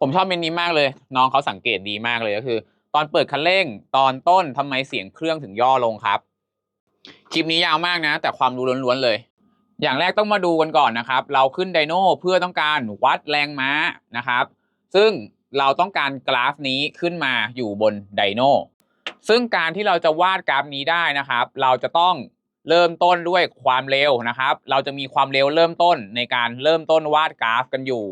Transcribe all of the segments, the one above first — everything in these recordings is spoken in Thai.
ผมชอบเมนนี้มากเลย น้องเขาสังเกตดีมากเลยก็คือ ตอนเปิดคันเร่งตอนต้นทำไมเสียงเครื่องถึงย่อลงครับ คลิปนี้ยาวมากนะ แต่ความรู้ล้วนๆเลย อย่างแรกต้องมาดูกันก่อนนะครับ เราขึ้นไดโน่เพื่อต้องการวัดแรงม้านะครับ ซึ่งเราต้องการกราฟนี้ขึ้นมาอยู่บนไดโน่ซึ่งการที่เราจะวาดกราฟนี้ได้นะครับ เราจะต้องเริ่มต้นด้วยความเร็วนะครับ เราจะมีความเร็วเริ่มต้นในการเริ่มต้นวาดกราฟกันอยู่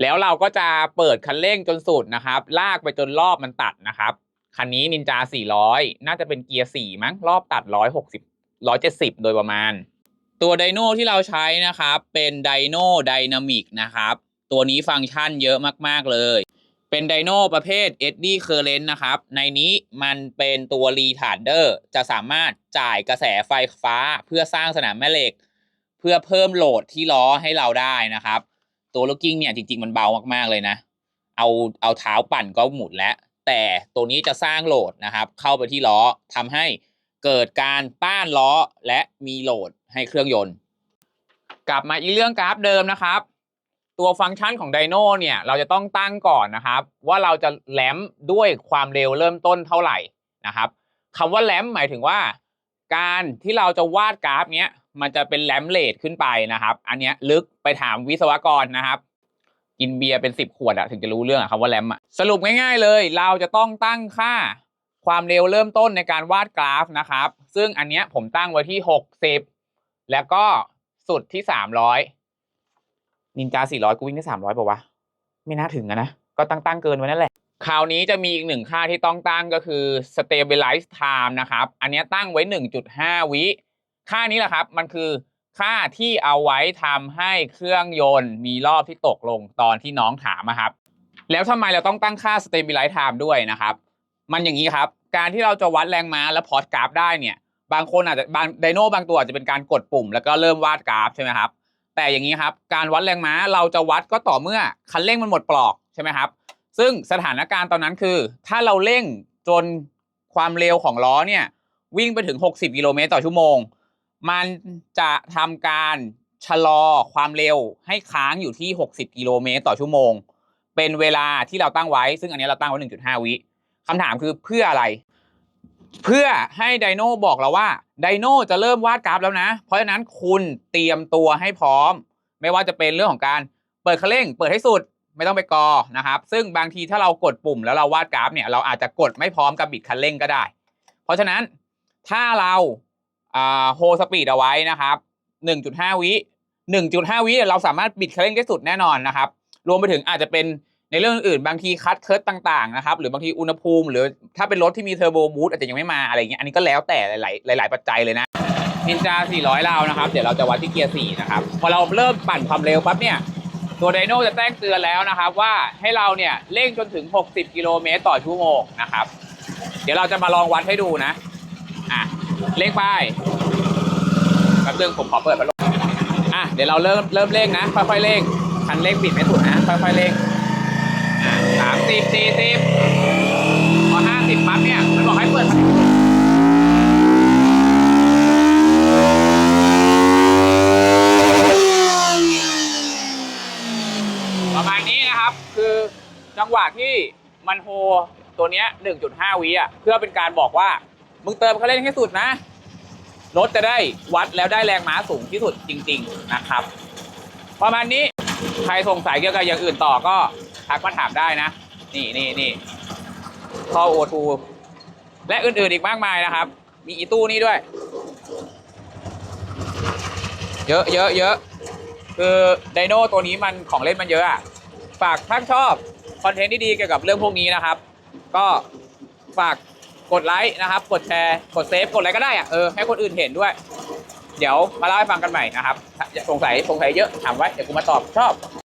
แล้วเราก็จะเปิดคันเร่งจนสุดนะครับ ลากไปจนรอบมันตัดนะครับ คันนี้นินจา 400 น่าจะเป็นเกียร์ 4 มั้ง รอบตัด 160 170 โดยประมาณ ตัวไดโน่ที่เราใช้นะครับ เป็นไดโนไดนามิกนะครับ ตัวนี้ฟังก์ชันเยอะมาก ๆ เลย เป็นไดโน่ประเภท eddy current นะครับ ในนี้มันเป็นตัว retarder จะสามารถจ่ายกระแสไฟฟ้าเพื่อสร้างสนามแม่เหล็ก เพื่อเพิ่มโหลดที่ล้อให้เราได้นะครับ ตัวลูกกิ้งเนี่ยจริง ๆ มันเบามากๆเลยนะ เอาเอาเท้าปั่นก็หมุนแล้ว แต่ตัวนี้จะสร้างโหลดนะครับ เข้าไปที่ล้อทำให้เกิดการต้านล้อและมีโหลดให้เครื่องยนต์ กลับมาอีกเรื่องกราฟเดิมนะครับ ตัวฟังก์ชันของไดโน่เนี่ยเราจะต้องตั้งก่อนนะครับ ว่าเราจะแหลมด้วยความเร็วเริ่มต้นเท่าไหร่นะครับคำว่าแหลมหมายถึงว่า การที่เราจะวาดกราฟเนี้ย มันจะเป็นแลมเลทขึ้นไปนะครับ อันเนี้ยลึกไปถามวิศวกรนะครับ กินเบียร์เป็นสิบขวดอะถึงจะรู้เรื่องอะคำว่าแรมอะสรุปง่ายๆเลย เราจะต้องตั้งค่าความเร็วเริ่มต้นในการวาดกราฟนะครับ ซึ่งอันเนี้ยผมตั้งไว้ที่หกสิบแล้วก็สุดที่สามร้อยนินจาสี่ร้อยกูวิ่งได้สามร้อยป่าวะ ไม่น่าถึงอะนะ ก็ตั้งตั้งๆเกินไว้นั่นแหละ คราวนี้จะมีอีกหนึ่งค่าที่ต้องตั้งก็คือ stabilize time นะครับ อันนี้ตั้งไว้ 1.5 วิ ค่านี้แหละครับ มันคือค่าที่เอาไว้ทำให้เครื่องยนต์มีรอบที่ตกลงตอนที่น้องถามอะครับ แล้วทำไมเราต้องตั้งค่า stabilize time ด้วยนะครับ มันอย่างนี้ครับ การที่เราจะวัดแรงม้าและพอร์ตกราฟได้เนี่ยบางคนอาจจะบางไดโน่บางตัวอาจจะเป็นการกดปุ่ม แล้วก็เริ่มวาดกราฟใช่ไหมครับแต่อย่างนี้ครับการวัดแรงม้าเราจะวัดก็ต่อเมื่อคันเร่งมันหมดปลอกใช่ไหมครับ ซึ่งสถานการณ์ตอนนั้นคือ ถ้าเราเร่งจนความเร็วของล้อเนี่ยวิ่งไปถึง 60 กิโลเมตรต่อชั่วโมง มันจะทำการชะลอความเร็วให้ค้างอยู่ที่ 60 กิโลเมตรต่อชั่วโมง เป็นเวลาที่เราตั้งไว้ ซึ่งอันนี้เราตั้งไว้ 1.5 วิคำถามคือเพื่ออะไร เพื่อให้ไดโน่บอกเราว่าไดโน่จะเริ่มวาดกราฟแล้วนะ เพราะฉะนั้นคุณเตรียมตัวให้พร้อม ไม่ว่าจะเป็นเรื่องของการเปิดคันเร่ง เปิดให้สุดไม่ต้องไปกอนะครับ ซึ่งบางทีถ้าเรากดปุ่มแล้วเราวาดกราฟเนี่ยเราอาจจะกดไม่พร้อมกับบิดคันเร่งก็ได้ เพราะฉะนั้นถ้าเรา โฮสปีดเอาไว้นะครับ1.5 วิ 1.5 วิเราสามารถบิดคันเร่งได้สุดแน่นอนนะครับ รวมไปถึงอาจจะเป็นในเรื่องอื่นบางทีคัดเคิร์ตต่างๆนะครับหรือบางทีอุณหภูมิ หรือถ้าเป็นรถที่มีเทอร์โบบูสต์อาจจะยังไม่มาอะไรเงี้ยอันนี้ก็แล้วแต่หลายๆหลาย ๆ ปัจจัยเลยนะนินจา 400เรานะครับ เดี๋ยวเราจะวัดที่เกียร์ 4 นะครับ พอเราเริ่มปั่นความเร็วปั๊บเนี่ย ตัวไดโน่จะแจ้งเตือนแล้วนะครับ ว่าให้เราเนี่ยเร่งจนถึง 60 กิโลเมตรต่อชั่วโมงนะครับ เดี๋ยวเราจะมาลองวัดให้ดูนะ อะเร่งไปแป๊บนึงผมขอเปิดพัดลมอะเดี๋ยวเราเริ่มเริ่มเร่งนะค่อยๆเร่งคันเร่งบิดไม่สุดนะค่อยๆเร่งสามสิบสี่สิบพอห้าสิบปั๊บเนี่ยมันบอกให้เปิดพัดลมประมาณนี้นะครับคือจังหวะที่มันโฮตัวเนี้ย1.5วิอะเพื่อเป็นการบอกว่า มึงเติมคันเร่งให้สุดนะ รถจะได้วัดแล้วได้แรงม้าสูงที่สุดจริง ๆนะครับ ประมาณนี้ใครสงสัยเกี่ยวกับอย่างอื่นต่อก็ทักมาถามได้นะ นี่นี่นี่ท่อโอทูและอื่นๆอีกมากมายนะครับ มีอีตู้นี่ด้วย เยอะเยอะเยอะคือไดโน่ตัวนี้มันของเล่นมันเยอะอะฝากถ้าชอบคอนเทนต์ที่ดีเกี่ยวกับเรื่องพวกนี้นะครับ ก็ฝาก กดไลค์นะครับ กดแชร์ กดเซฟ กดอะไรก็ได้อะเออให้คนอื่นเห็นด้วย เดี๋ยวมาเล่าให้ฟังกันใหม่นะครับ สงสัยสงสัยเยอะถามไว้เดี๋ยวกูมาตอบชอบ